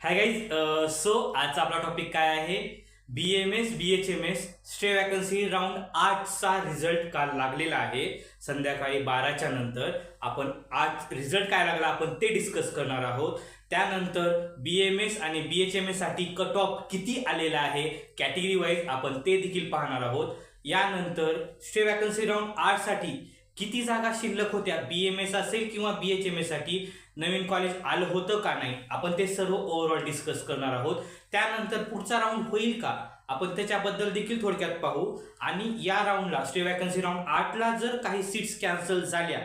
Hi guys so आजचा आपला topic काय आहे? B M S B H M S stay vacancy round आठचा रिझल्ट काल लागलेला आहे. संध्याकाळी बाराच्या नंतर आपण आज रिझल्ट काय लागला आपण ते डिस्कस करणार आहोत. त्यानंतर बी एम एस आणि बी एच एम एससाठी कट ऑफ किती आलेला आहे? कॅटेगरी वाईज आपण ते देखील पाहणार आहोत. यानंतर स्टे वॅकन्सी राऊंड आठसाठी किती जागा शिल्लक होत्या? बी एम एस असेल किंवा बी एच एम एससाठी नवीन कॉलेज आलं होतं का नाही? आपण ते सर्व ओव्हरऑल डिस्कस करणार आहोत. त्यानंतर पुढचा राऊंड होईल का? आपण त्याच्याबद्दल देखील थोडक्यात पाहू. आणि या राऊंडला स्टे वॅकन्सी राऊंड आठला जर काही सीट्स कॅन्सल झाल्या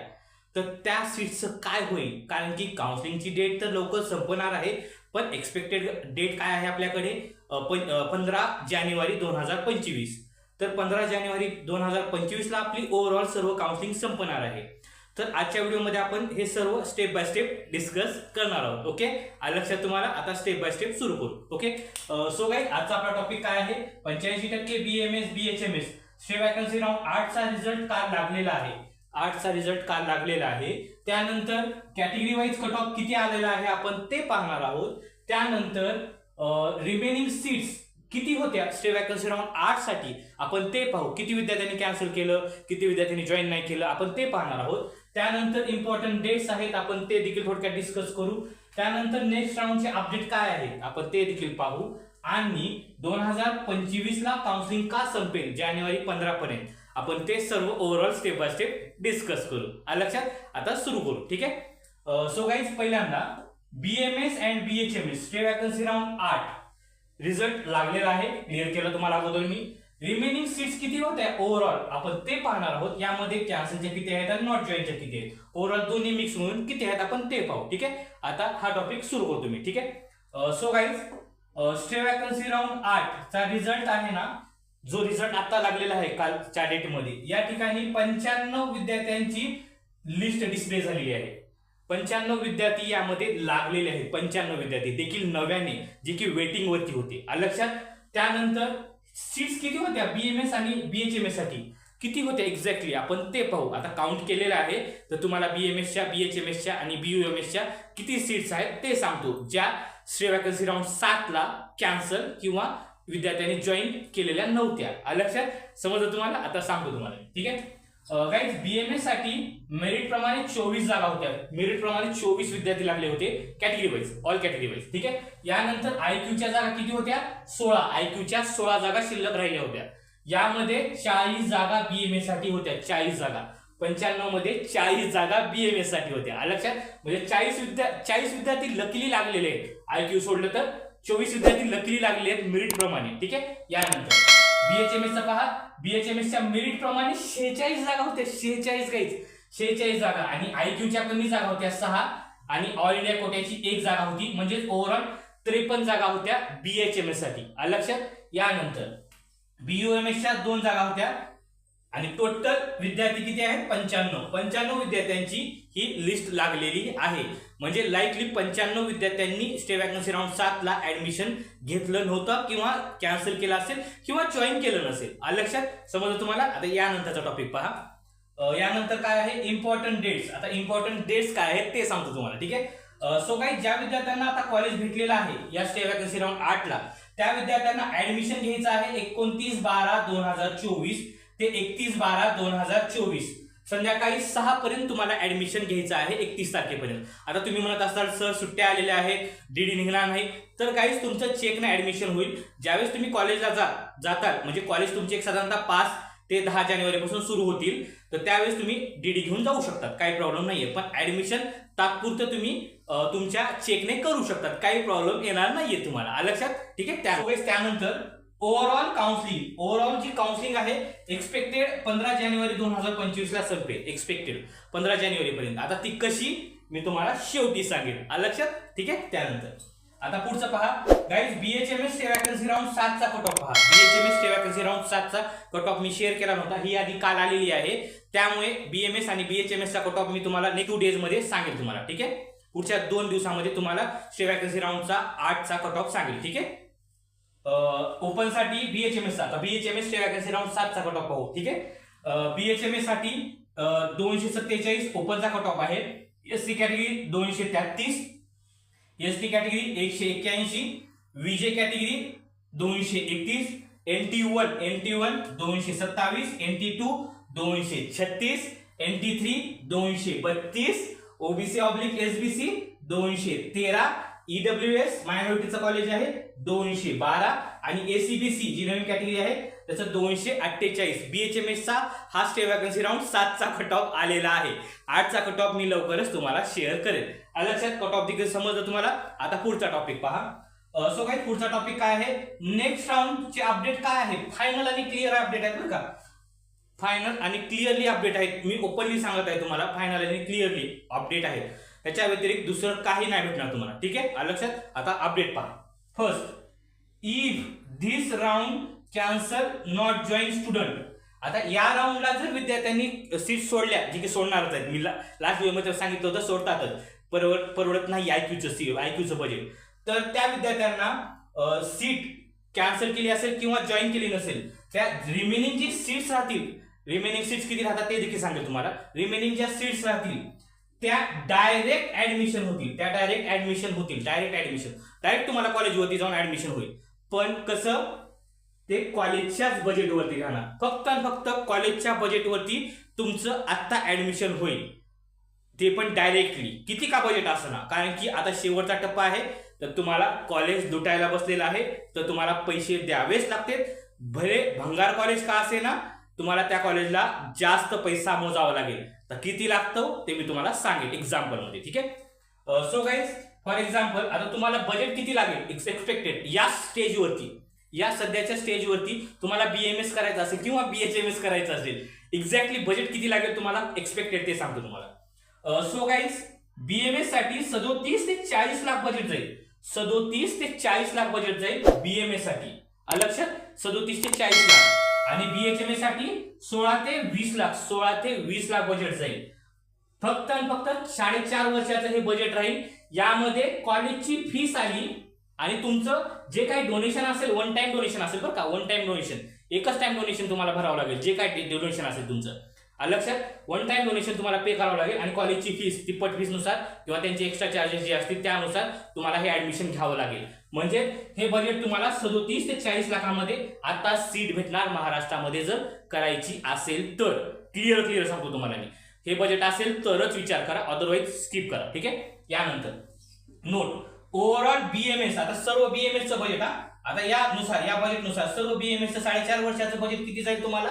तर त्या सीट्सचं काय होईल? कारण की काउन्सिलिंगची डेट तर लवकर संपणार आहे. पण एक्सपेक्टेड डेट काय आहे आपल्याकडे? पंधरा जानेवारी दोन हजार पंचवीस. तर पंधरा जानेवारी दोन हजार पंचवीसला आपली ओव्हरऑल सर्व काउन्सिलिंग संपणार आहे. तर आजच्या व्हिडिओमध्ये आपण हे सर्व स्टेप बाय स्टेप डिस्कस करणार आहोत ओके लक्षात तुम्हाला आता स्टेप बाय स्टेप सुरू करू ओके सो गाईज आजचा आपला टॉपिक काय आहे? पंच्याऐंशी टक्के B M S B H M S stay vacancy round आठचा रिझल्ट काल लागलेला आहे. आठचा रिझल्ट काल लागलेला आहे. त्यानंतर कॅटेगरी वाईज कट ऑफ किती आलेला आहे आपण ते पाहणार आहोत. त्यानंतर रिमेनिंग सीट्स किती होत्या? स्टे वॅकन्सी राऊंड आठसाठी आपण ते पाहू. किती विद्यार्थ्यांनी कॅन्सल केलं? किती विद्यार्थ्यांनी जॉईन नाही केलं? आपण ते पाहणार आहोत. त्यानंतर इम्पॉर्टंट डेट्स आहेत. आपण ते देखील थोडक्यात डिस्कस करू. त्यानंतर नेक्स्ट राऊंडचे अपडेट काय आहेत? आपण ते देखील पाहू. आणि दोन हजार पंचवीस ला काउन्सिलिंग का संपेल? जानेवारी पंधरा पर्यंत. आपण ते सर्व overall step by step discuss करू. आलं लक्षात? आता सुरू करू. ठीक आहे? सो गाईज पहिल्यांदा B M S and B H M S stay vacancy round आठ. रिझल्ट लागलेला आहे. क्लिअर केलं तुम्हाला अगोदर मी. रिमेनिंग सीट्स किती होत्या? ओव्हरऑल आपण ते पाहणार आहोत. यामध्ये कॅन्सलच्या किती आहेत आणि नॉट जॉईनच्या किती आहेत? ओव्हरऑल दोन्ही मिक्स म्हणून किती आहेत आपण ते पाहू ठीक आहे? आता हा टॉपिक सुरू करतो मी ठीक आहे? So guys stay vacancy round आठ चा रिझल्ट आहे ना जो रिझल्ट आता लागलेला आहे कालच्या डेटमध्ये या ठिकाणी पंच्याण्णव विद्यार्थ्यांची लिस्ट डिस्प्ले झालेली आहे. पंच्याण्णव विद्यार्थी यामध्ये लागलेले आहेत. पंच्याण्णव विद्यार्थी. देखील नव्याने जे की वेटिंग वरती होते. लक्षात? त्यानंतर सीट्स किती होत्या? बीएमएस आणि बीएचएमएससाठी. किती होत्या एक्झॅक्टली आपण ते पाहू. आता काउंट केलेलं आहे. तर तुम्हाला बीएमएसच्या बीएचएमएसच्या आणि बीयूएमएसच्या किती सीट्स आहेत ते सांगतो. ज्या श्री वॅकन्सी राऊंड सातला कॅन्सल किंवा विद्यार्थ्यांनी जॉईन केलेल्या नव्हत्या. लक्षात? समजलं तुम्हाला? आता सांगतो तुम्हाला. ठीक आहे? गाईज बीएमए साठी मेरिट प्रमाणे चोवीस जागा होत्या. मेरिट प्रमाणे चोवीस विद्यार्थी लागले होते category wise all category wise ठीक आहे? यानंतर आयक्यूच्या जागा किती होत्या? सोळा. आयक्यूच्या सोळा जागा शिल्लक राहिल्या होत्या. यामध्ये चाळीस जागा बीएमए साठी होत्या चाळीस जागा. पंच्याण्णवमध्ये चाळीस जागा बीएमए साठी होत्या. लक्षात? म्हणजे चाळीस विद्या चाळीस विद्यार्थी लकीली लागलेले आहेत. आयक्यू सोडलं तर चोवीस विद्यार्थी लकीली लागले आहेत मेरिट प्रमाणे ठीक आहे? यानंतर. बीएचएमएस चा पहा. बीएचएमएस च्या मेरिट प्रमाणे शेहेचाळीस जागा होत्या. शेहेचाळीस काहीच शेहेचाळीस जागा. आणि आयक्यूच्या कमी जागा होत्या सहा. आणि ऑल इंडिया कोट्याची एक जागा होती. म्हणजेच ओव्हरऑल त्रेपन्न जागा होत्या बीएचएमएससाठी. लक्षात? यानंतर बीयूएमएस च्या दोन जागा होत्या. आणि टोटल विद्यार्थी किती आहेत? पंच्याण्णव. पंच्याण्णव विद्यार्थ्यांची ही लिस्ट लागलेली आहे. म्हणजे लाईकली पंच्याण्णव विद्यार्थ्यांनी स्टे वॅकन्सी राऊंड सातला ऍडमिशन घेतलं नव्हतं किंवा कॅन्सल केलं असेल किंवा जॉईन केलं नसेल. लक्षात? समजलं तुम्हाला? आता यानंतरचा टॉपिक पहा. यानंतर काय आहे? इम्पॉर्टंट डेट्स आता इम्पॉर्टंट डेट्स काय आहेत ते सांगतो तुम्हाला ठीक आहे? सो काही ज्या विद्यार्थ्यांना आता कॉलेज भेटलेलं आहे या स्टे वॅकन्सी राऊंड आठला त्या विद्यार्थ्यांना ऍडमिशन घ्यायचं आहे एकोणतीस बारा दोन हजार चोवीस. ते एकतीस बारा दोन हजार चोवीस. संध्याकाळी सहा पर्यंत तुम्हाला ऍडमिशन घ्यायचं आहे एकतीस तारखेपर्यंत. आता तुम्ही म्हणत असाल सर सुट्ट्या आलेल्या आहेत डीडी निघणार नाही. तर काहीच तुमचं चेकनं ऍडमिशन होईल. ज्यावेळेस तुम्ही कॉलेजला जा जाताल म्हणजे कॉलेज तुमचे एक साधारणतः पाच ते दहा जानेवारीपासून सुरू होतील तर त्यावेळेस तुम्ही डीडी घेऊन जाऊ शकतात. काही प्रॉब्लेम नाहीये. पण ऍडमिशन तात्पुरतं तुम्ही तुमच्या चेकने करू शकतात. काही प्रॉब्लेम येणार नाहीये तुम्हाला. लक्षात? ठीक आहे? त्यावेळेस त्यानंतर ओव्हरऑल काउन्सिलिंग ओव्हरऑल जी काउन्सिलिंग आहे एक्सपेक्टेड पंधरा जानेवारी दोन हजार पंचवीसला संपेल. एक्सपेक्टेड पंधरा जानेवारीपर्यंत. आता ती कशी? मी तुम्हाला शेवटी सांगेन. लक्षात? ठीक आहे? त्यानंतर. आता पुढचं पहा. गाईज बीएचएमएस वॅकन्सी राऊंड सातचा कट ऑफ पहा बीएचएमएस वॅकन्सी राऊंड सातचा कट ऑफ मी शेअर केला नव्हता. ही यादी काल आलेली आहे. त्यामुळे बीएमएस आणि बीएचएमएसचा कट ऑफ मी तुम्हाला नेक्स्ट टू डेजमध्ये सांगेल तुम्हाला. ठीक आहे? पुढच्या दोन दिवसामध्ये तुम्हाला वॅकन्सी राऊंडचा आठचा कट ऑफ सांगेल. ठीक आहे? ओपनसाठी बीएचएमएस चा. बीएचएमएस चे वॅकन्सी राऊंड सातचा कट ऑफ पाहू. ठीक आहे? बीएचएमएससाठी दोनशे सत्तेचाळीस ओपनचा कट ऑफ आहे. एस सी कॅटेगरी दोनशे तेहतीस. एस टी कॅटेगरी एकशे एक्क्याऐंशी. विजे कॅटेगरी दोनशे एकतीस. N T one N T one दोनशे सत्तावीस. एन टी टू दोनशे छत्तीस. एन टी थ्री दोनशे बत्तीस. ओबीसी ऑब्लिक एसबीसी दोनशे तेरा. ईडब्ल्यू एस मायनॉरिटीचं कॉलेज आहे दोनशे बारा. आणि एसीबीसी जी नवीन कॅटेगरी आहे त्याचं दोनशे अठ्ठेचाळीस. बीएचएमएसचा हा स्टे वॅकन्सी राऊंड सातचा कट ऑफ आलेला आहे. आठचा कट ऑफ मी लवकरच तुम्हाला शेअर करेल लक्षात कट ऑफ देखील समजलं तुम्हाला? आता पुढचा टॉपिक पहा. सो काय पुढचा टॉपिक काय आहे? नेक्स्ट राऊंडचे अपडेट काय आहे? फायनल आणि क्लिअर अपडेट आहेत बरं का? फायनल आणि क्लिअरली अपडेट आहेत. मी ओपनली सांगत आहे तुम्हाला फायनल आणि क्लिअरली अपडेट आहे त्याच्या व्यतिरिक्त दुसरं काही नाही भेटणार तुम्हाला. ठीक आहे? लक्षात? आता अपडेट पहा. First if this round cancel not join student आता या राऊंडला जर विद्यार्थ्यांनी सीट सोडल्या जे की सोडणारच आहेत. मी लास्ट व्हिडिओमध्ये सांगितलं होतं सोडतातच. परवड परवडत नाही आयक्यूचं सी आयक्यूचं बजेट तर त्या विद्यार्थ्यांना सीट कॅन्सल केली असेल किंवा जॉईन केली नसेल त्या रिमेनिंग जी सीट्स राहतील रिमेनिंग सीट्स किती राहतात ते देखील सांगेल तुम्हाला. रिमेनिंग ज्या सीट्स राहतील त्या डायरेक्ट ऍडमिशन होतील. त्या डायरेक्ट ऍडमिशन होतील. डायरेक्ट ऍडमिशन डायरेक्ट तुम्हाला कॉलेजवरती जाऊन ऍडमिशन होईल. पण कसं? ते कॉलेजच्याच बजेटवरती राहणार. फक्त आणि फक्त कॉलेजच्या बजेटवरती तुमचं आत्ता ऍडमिशन होईल. ते पण डायरेक्टली किती का बजेट असणार कारण की आता शेवटचा टप्पा आहे. तर तुम्हाला कॉलेज लुटायला बसलेलं आहे. तर तुम्हाला पैसे द्यावेच लागते भले भंगार कॉलेज का असे ना तुम्हाला त्या कॉलेजला जास्त पैसा मोजावा लागेल. तर किती लागतं ते मी तुम्हाला सांगेन एक्झाम्पलमध्ये ठीक आहे? सो गाईज फॉर एक्झाम्पल आता तुम्हाला बजेट किती लागेल? एक्सपेक्टेड या स्टेजवरती या सध्याच्या स्टेजवरती तुम्हाला बीएमएस करायचं असेल किंवा बी एच एम एस करायचं असेल एक्झॅक्टली बजेट किती लागेल तुम्हाला? एक्सपेक्टेड ते सांगतो तुम्हाला. सो गाईज बीएमएससाठी सदोतीस ते चाळीस लाख बजेट जाईल. सदोतीस ते चाळीस लाख बजेट जाईल बीएमएससाठी. लक्षात? सदोतीस ते चाळीस लाख. आणि बीएचएमए साठी सोळा ते वीस लाख सोळा ते वीस लाख बजेट जाईल. फक्त आणि फक्त साडेचार वर्षाचं हे बजेट राहील. यामध्ये कॉलेजची फीस आली आणि तुमचं जे काही डोनेशन असेल वन टाइम डोनेशन असेल बरं का वन टाइम डोनेशन एकच टाइम डोनेशन तुम्हाला भरावं लागेल जे काय डोनेशन असेल तुमचं. लक्षात वन टाइम डोनेशन तुम्हाला पे करावं लागेल आणि कॉलेजची फीस तिप्पट फीसनुसार किंवा त्यांचे एक्स्ट्रा चार्जेस जे असतील त्यानुसार तुम्हाला हे ऍडमिशन घ्यावं लागेल. म्हणजे हे बजेट तुम्हाला सदोतीस ते चाळीस लाखामध्ये आता सीट भेटणार महाराष्ट्रामध्ये जर करायची असेल तर. क्लिअर क्लिअर सांगतो तुम्हाला मी. हे बजेट असेल तरच विचार करा अदरवाईज स्किप करा ठीक आहे? यानंतर. नोट ओव्हरऑल बीएमएस आता सर्व बीएमएसचं बजेट हा? आता यानुसार या बजेटनुसार सर्व बीएमएसचं साडेचार वर्षाचं बजेट किती जाईल तुम्हाला?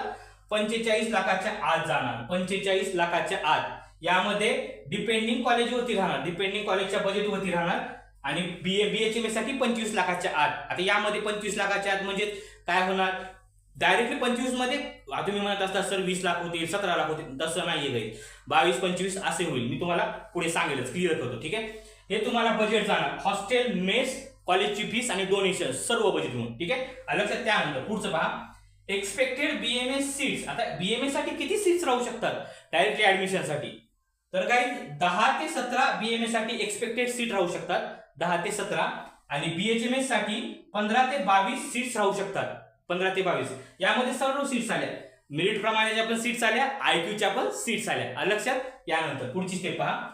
पंचेचाळीस लाखाच्या आत जाणार पंचेचाळीस लाखाच्या आत. यामध्ये डिपेंडिंग कॉलेजवरती राहणार डिपेंडिंग कॉलेजच्या बजेटवरती राहणार. आणि बी ए बीएचएमएससाठी पंचवीस लाखाच्या आत. आता यामध्ये पंचवीस लाखाच्या आत म्हणजे काय होणार? डायरेक्टली पंचवीसमध्ये तुम्ही म्हणत असता सर वीस लाख होतील सतरा लाख होतील. तसं नाही येईल बावीस पंचवीस असे होईल. मी तुम्हाला पुढे सांगेलच क्लिअर करतो ठीक आहे? हे तुम्हाला बजेट जाणार. हॉस्टेल मेस कॉलेजची फीस आणि डोनेशन सर्व बजेट म्हणून ठीक आहे? लक्षात त्यानंतर पुढचं पहा. एक्सपेक्टेड बीएमएस सीट्स आता बीएमए साठी किती सीट्स राहू शकतात? डायरेक्टली ऍडमिशनसाठी. तर काही दहा ते सतरा बीएमए साठी एक्सपेक्टेड सीट राहू शकतात. दहा ते सतरा. आणि बीएचएमएससाठी पंधरा ते बावीस सीट्स राहू शकतात. पंधरा ते बावीस. यामध्ये सर्व सीट्स आल्या. मेरिट प्रमाणे ज्या पण सीट्स आल्या आयक्यूच्या पण सीट्स आल्या. लक्षात? यानंतर पुढची स्टेप पहा.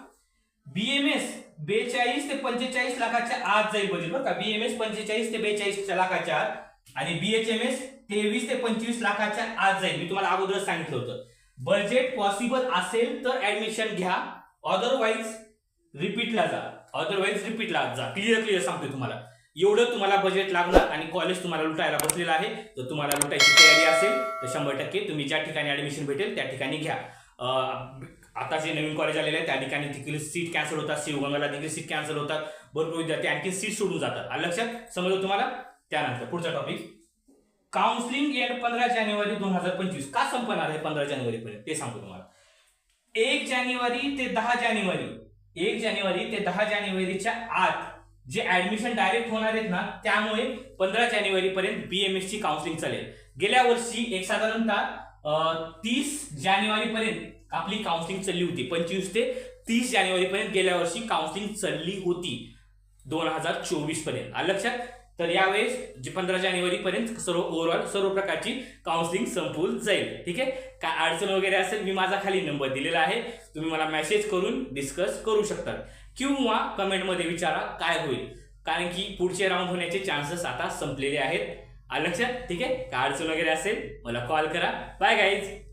बीएमएस बेचाळीस ते पंचेचाळीस लाखाच्या आत जाईल बजेट बरं का. बीएमएस पंचेचाळीस ते बेचाळीस लाखाच्या आत. आणि बीएचएमएस तेवीस ते पंचवीस लाखाच्या आत जाईल. मी तुम्हाला अगोदरच सांगितलं होतं. बजेट पॉसिबल असेल तर ऍडमिशन घ्या. अदरवाईज रिपीटला जा. अदरवाईज रिपीटला जा. क्लिअर क्लिअर सांगतोय तुम्हाला. एवढं तुम्हाला बजेट लागणार आणि कॉलेज तुम्हाला लुटायला बसलेलं आहे. तर तुम्हाला लुटायची तयारी असेल तर शंभर टक्के तुम्ही ज्या ठिकाणी ऍडमिशन भेटेल त्या ठिकाणी घ्या. आता जे नवीन कॉलेज आलेले आहे त्या ठिकाणी देखील सीट कॅन्सल होतात. शिवगंगाला देखील सीट कॅन्सल होतात. भरपूर विद्यार्थी आणखी सीट सोडून जातात. लक्षात समजलं तुम्हाला? त्यानंतर पुढचा टॉपिक काउन्सिलिंग एंड पंधरा जानेवारी दोन हजार पंचवीस. का संपणार आहे पंधरा जानेवारी पर्यंत ते सांगतो तुम्हाला. एक जानेवारी ते दहा जानेवारी. एक जानेवारी ते दहा जानेवारीच्या आत जे ऍडमिशन डायरेक्ट होणार आहेत ना त्यामुळे पंधरा जानेवारी पर्यंत बीएमएस ची काउन्सिलिंग चालेल. गेल्या वर्षी एक साधारणतः तीस जानेवारी पर्यंत आपली काउन्सिलिंग चालली होती. पंचवीस ते तीस जानेवारी पर्यंत गेल्या वर्षी काउन्सिलिंग चालली होती. दोन हजार चोवीसपर्यंत लक्षात? तर यावेळेस जे पंधरा जानेवारी पर्यंत सर्व ओव्हरऑल सर्व प्रकारची काउन्सिलिंग संपवून जाईल. ठीक आहे? काय अडचण वगैरे असेल मी माझा खाली नंबर दिलेला आहे. तुम्ही मला मेसेज करून डिस्कस करू शकता. किंवा कमेंटमध्ये विचारा काय होईल. कारण की पुढचे राऊंड होण्याचे चान्सेस आता संपलेले आहेत. लक्षात? ठीक आहे? काय अडचण वगैरे असेल मला कॉल करा. Bye guys